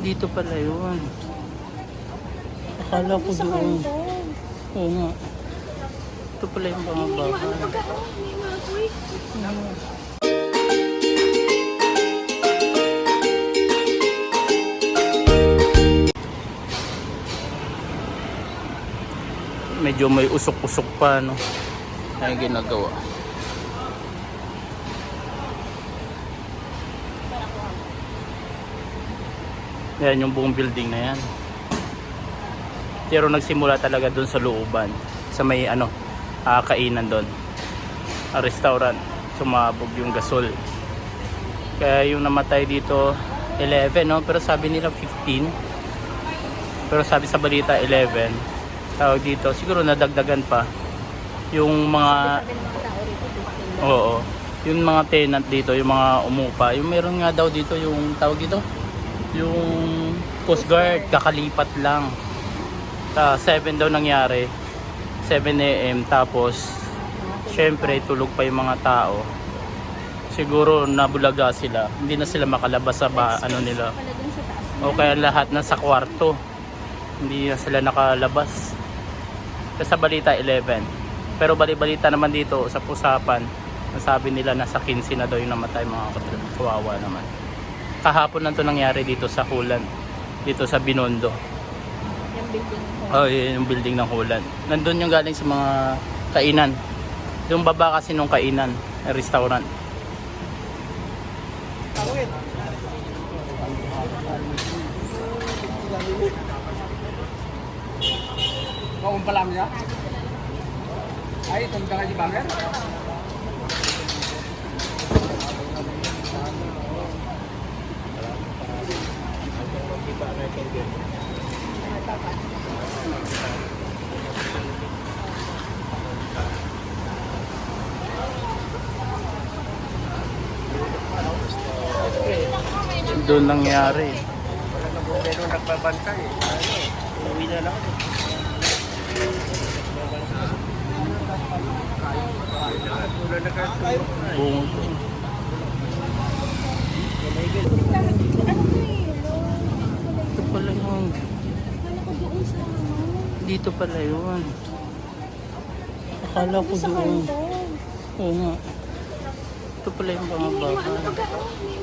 Dito pala yun. Akala ko doon. Oo nga. Ito pala yung mga baka. Medyo may usok-usok pa, no? Ay ginagawa. Yan yung buong building na yan. Pero nagsimula talaga doon sa looban. Sa may ano, ah, kainan doon. Ah, restaurant. Sumabog yung gasol. Kaya yung namatay dito 11 no, pero sabi nila 15. Pero sabi sa balita 11. Tawag dito, siguro nadagdagan pa yung mga Oo. Yung mga tenant dito, yung mga umupa, yung meron nga daw dito yung tawag dito, yung Coast Guard kakalipat lang. Ta 7 daw nangyari. 7 AM tapos syempre tulog pa yung mga tao. Siguro nabulaga sila. Hindi na sila makalabas sa ba, ano nila. Sa. O kaya lahat na sa kwarto. Hindi na sila nakalabas. Sa balita 11. Pero bali-balita naman dito sa pusapan. Nasabi nila nasa 15 na daw yung namatay mga. Kawawa naman. Kahapon lang to nangyari dito sa Hulan. Dito sa Binondo. Yung building ko. Oh, yun yung building ng Hulan. Nandun yung galing sa mga kainan. Yung baba kasi nung kainan, restaurant. Kung pa lang niya? Ay, itong ka di banger? Doon nangyari. Wala na bumbero nagbabantay. Ano, uwi na lang. Ano to? Ito pala yun. Kala ko doon sa ano. Dito pala yun. Akala ko doon. Oo nga. Ito pala yung mga May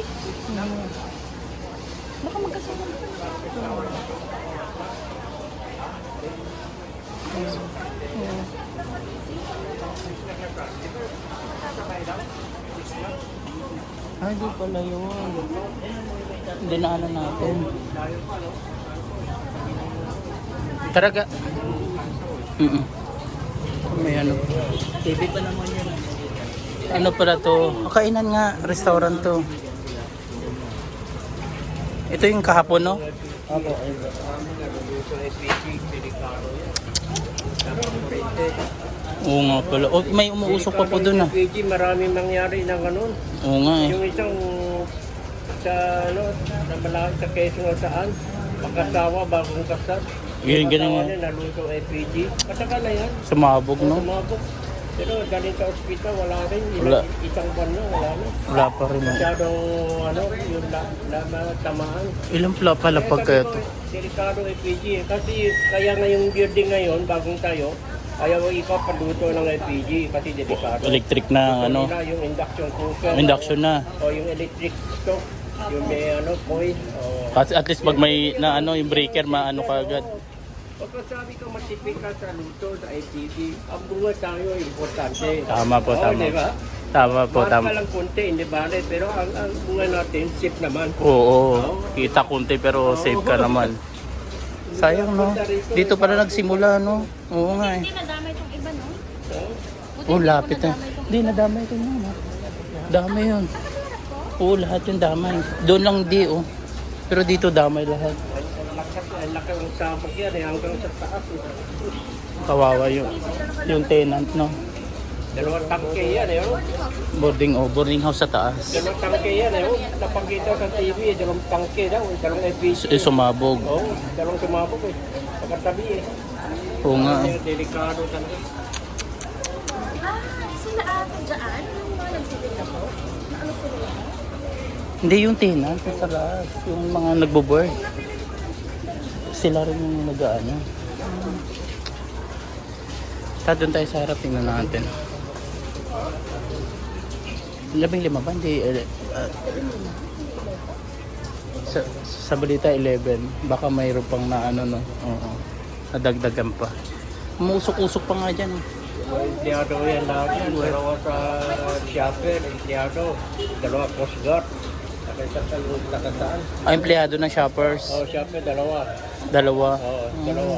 mga baka. ano pagka, oh, may mga quick. Baka magkasama pa. Ay, di pala yun. Dinaanan natin. Taraga. Mm May ano. TV pa naman yun. Ano pala to? Kainan nga. Restaurant to. Ito yung kahapon, no? Opo. Oo nga pala. Oh, may umuusok pa po dun ah. PG, maraming nangyari ng ganun. Oo nga eh. Yung isang sa ano, sa malaki sa Quezon o saan, pagkasawa, bagong kasal. Ganyan, ganyan Pagkasawa nga. niya, naluto FPG. Matagal na yan. Sumabog, no? Sumabog. Pero galing sa ospital, wala rin. Wala. Isang buwan na, wala na. Wala pa rin. eh. Masyadong, ano, yung la, la, tamaan. Ilang pala pala pag kaya to? Delikado FPG eh. Kasi kaya nga yung building ngayon, bagong tayo, ayaw ipapaluto ng FPG kasi delikado. Electric na ano. Nila yung induction cooker. Induction na. O yung electric stove. Yung may ano, coil. O, Kasi at least pag may na ano yung breaker maano ka agad. Pagka sabi ko matipid ka sa luto sa ITV, ang bunga tayo importante. Tama po, Oo, tama. Diba? Tama po, Mahal tama. ka lang konti, hindi bale, pero ang, ang bunga natin, safe naman. Oo, kita konti pero safe ka naman. Sayang no. Dito pala nagsimula no. Oo nga eh. Hindi nadamay itong iba, no? Buti Oh, hindi lapit ko na. nadamay itong- Hindi, nadamay ito na. no? Dami yun. Oo, lahat yung damay. Doon lang di oh. Pero dito damay lahat. Ang lakas ng sabag yan, eh, hanggang sa taas. Eh. Kawawa yung, yung tenant no. Dalawang tangke yan, eh. oh. Boarding oh, boarding house sa taas. Dalawang tangke yan, eh. oh. Napakita sa TV, eh, dalawang tangke daw, eh, dalawang FPG. Eh, sumabog. Oo, oh, dalawang sumabog eh. Pagkatabi eh. Oo nga eh. Delikado talaga. Ah, sila ata dyan? Yung mga nagtitinda po? Ano sila? Hindi yung tenant, sa lahat. Yung mga nagbo-board. Sila rin yung nag-ano. Ta, doon tayo sa harap, tingnan natin. Labing lima ba? Hindi. ah, sa, sa balita 11, baka mayroon pang na ano no. Oo. Nadagdagan pa. Umusok-usok pa nga dyan. empleyado yan lahat yan. Dalawa sa shopper, empleyado. Dalawa Coast Guard. Saka isa sa yung nakataan. Ah, empleyado ng shoppers. Oh, shopper, dalawa. Dalawa. Oo, dalawa.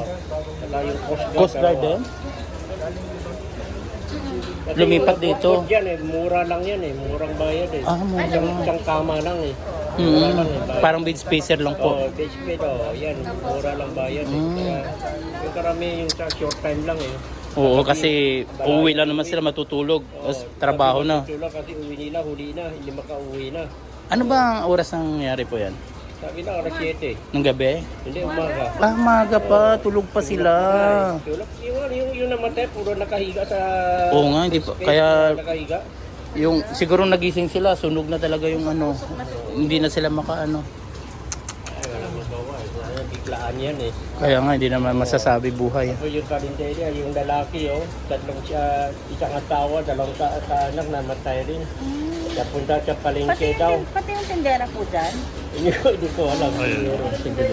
Saka yung Coast Guard. Coast Guard din? Kasi Lumipat yung dito. Yan eh, mura lang yan eh. Murang bayad eh. Ah, mura Isang, lang. isang kama lang eh. Mura Mm, lang eh. bayad. parang bed spacer lang po. Oo, base bed, oh, yan. Mura lang bayad eh. Mm. Kaya, yung karami yung sa short time lang eh. Oo, kasi uuwi lang naman sila matutulog. Tapos trabaho na. Tulog kasi uwi nila, huli na, hindi makauwi na. Ano ba ang oras nang nangyari po yan? Sabi na, alas 7. Nung gabi? Hindi, umaga. Ah, maga pa. Tulog pa sila. Tulog, yung, yung, yung namatay, puro nakahiga sa... Oo nga, hindi pa. Kaya Nakahiga. yung siguro nagising sila, sunog na talaga yung ano. Hindi na sila makaano. Eh. Biglaan yan eh. Kaya nga, hindi naman masasabi buhay. Ako yung karinderya, yung lalaki oh, tatlong siya, isang asawa, dalawang ka anak namatay rin. Napunta sa palengke daw. pati yung tindera po dyan. Hindi ko, hindi ko alam.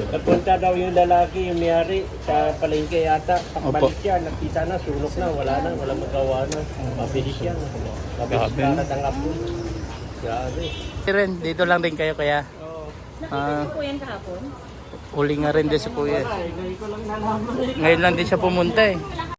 Napunta daw yung lalaki, yung mayari, sa palengke yata. Pagbalik siya, nakita na, sunog na, wala na, wala magawa na. Mabilis yan. Mabilis Grabe, na natangap mo. Grabe. Ren, dito lang din kayo kaya. Nakita niyo po yan kahapon? Huli nga rin din si Kuya. Ngayon lang din siya pumunta eh.